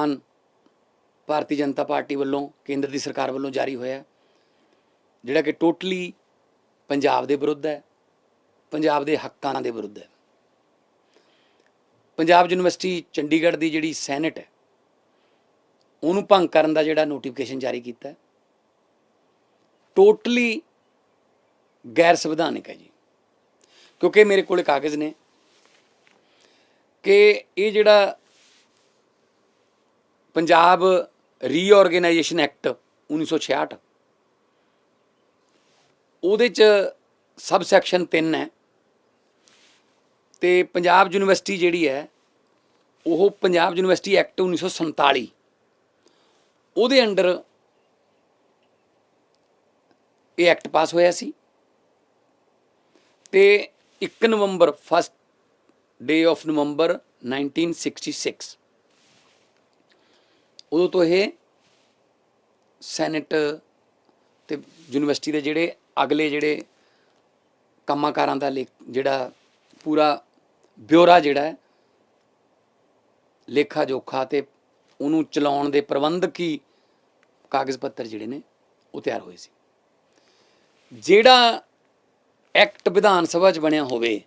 ਬਿਆਨ ਭਾਰਤੀ ਜਨਤਾ ਪਾਰਟੀ ਵੱਲੋਂ, ਕੇਂਦਰ ਦੀ ਸਰਕਾਰ ਵੱਲੋਂ ਜਾਰੀ ਹੋਇਆ ਜਿਹੜਾ ਕਿ ਟੋਟਲੀ ਪੰਜਾਬ ਦੇ ਵਿਰੁੱਧ ਹੈ, ਪੰਜਾਬ ਦੇ ਹੱਕਾਂ ਦੇ ਵਿਰੁੱਧ ਹੈ। ਪੰਜਾਬ ਯੂਨੀਵਰਸਿਟੀ ਚੰਡੀਗੜ੍ਹ ਦੀ ਜਿਹੜੀ ਸੈਨੇਟ ਹੈ, ਉਹਨੂੰ ਭੰਗ ਕਰਨ ਦਾ ਜਿਹੜਾ ਨੋਟੀਫਿਕੇਸ਼ਨ ਜਾਰੀ ਕੀਤਾ ਟੋਟਲੀ ਗੈਰ ਸੰਵਿਧਾਨਿਕ ਹੈ ਜੀ। ਕਿਉਂਕਿ ਮੇਰੇ ਕੋਲ ਕਾਗਜ਼ ਨੇ ਕਿ ਇਹ ਜਿਹੜਾ ਪੰਜਾਬ ਰੀਆਰਗੇਨਾਈਜੇਸ਼ਨ ਐਕਟ 1966 ਉਹਦੇ ਚ ਸਬ ਸੈਕਸ਼ਨ 3 ਹੈ। ਤੇ ਪੰਜਾਬ ਯੂਨੀਵਰਸਿਟੀ ਜਿਹੜੀ ਹੈ, ਉਹ ਪੰਜਾਬ ਯੂਨੀਵਰਸਿਟੀ ਐਕਟ 1947 ਉਹਦੇ ਅੰਡਰ ਇਹ ਐਕਟ ਪਾਸ ਹੋਇਆ ਸੀ। ਤੇ 1 ਨਵੰਬਰ ਫਸਟ ਡੇ ਆਫ ਨਵੰਬਰ 1966 ਉਦੋਂ ਤੋਂ ਇਹ ਸੈਨੇਟ ਤੇ ਯੂਨੀਵਰਸਿਟੀ ਦੇ ਜਿਹੜੇ ਅਗਲੇ ਜਿਹੜੇ ਕੰਮਾਂ-ਕਾਰਾਂ ਦਾ ਲੇਖ- ਜਿਹੜਾ ਪੂਰਾ ਬਿਊਰਾ ਜਿਹੜਾ ਹੈ, ਲੇਖਾ ਜੋਖਾ ਤੇ ਉਹਨੂੰ ਚਲਾਉਣ ਦੇ ਪ੍ਰਬੰਧਕੀ ਕਾਗਜ਼ ਪੱਤਰ ਜਿਹੜੇ ਨੇ, ਉਹ ਤਿਆਰ ਹੋਏ ਸੀ। ਜਿਹੜਾ ਐਕਟ ਵਿਧਾਨ ਸਭਾ 'ਚ ਬਣਿਆ ਹੋਵੇ